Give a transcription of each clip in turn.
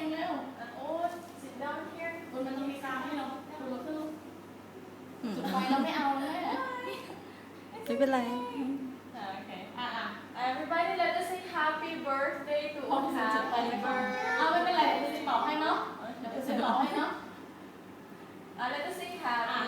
ร้องเพลงเร็วโอ้ sit down here บนมันต้องมีซาวให้เราดูมาขึ้นอืมจุดไฟเราไม่เอาเลยไม่เป็นไรอ่าโอเคอะอะ everybody let us say happy birthday to พอที่สุดจุดไฟ happy ดีกว่า birthday เอาไม่เป็นไรเดี๋ยวจะเป่าให้เนาะเดี๋ยวจะเป่าให้เนาะ Uh, let us sing happy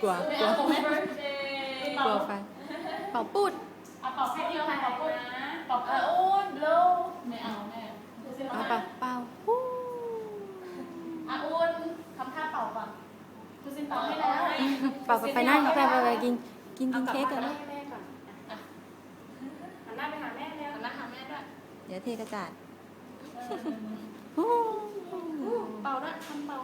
กลัว It's กลัว Whose birthday กลัวไฟเป่าปูดเอาเป่าแค่เดียวค่ะเป่าปุ๊บเป่าอะปุ๊บโอ้ย blow ไม่เอาแม่ดูสิเราเอาไม่เป่าเป่าปูดอะอุ่นทำท่าเป่าก่อนดูสิเป่าให้แล้วเป่าไปนั่งไปไปไปกินกินกินเค้กกันแล้แล้ววแม่ก่อนอะหันหน้าไปหาแม่แล้วหันหน้าหาแม่ด้วยเดี๋ยวเทกระจาดเออเป่าด้วยทำเป่า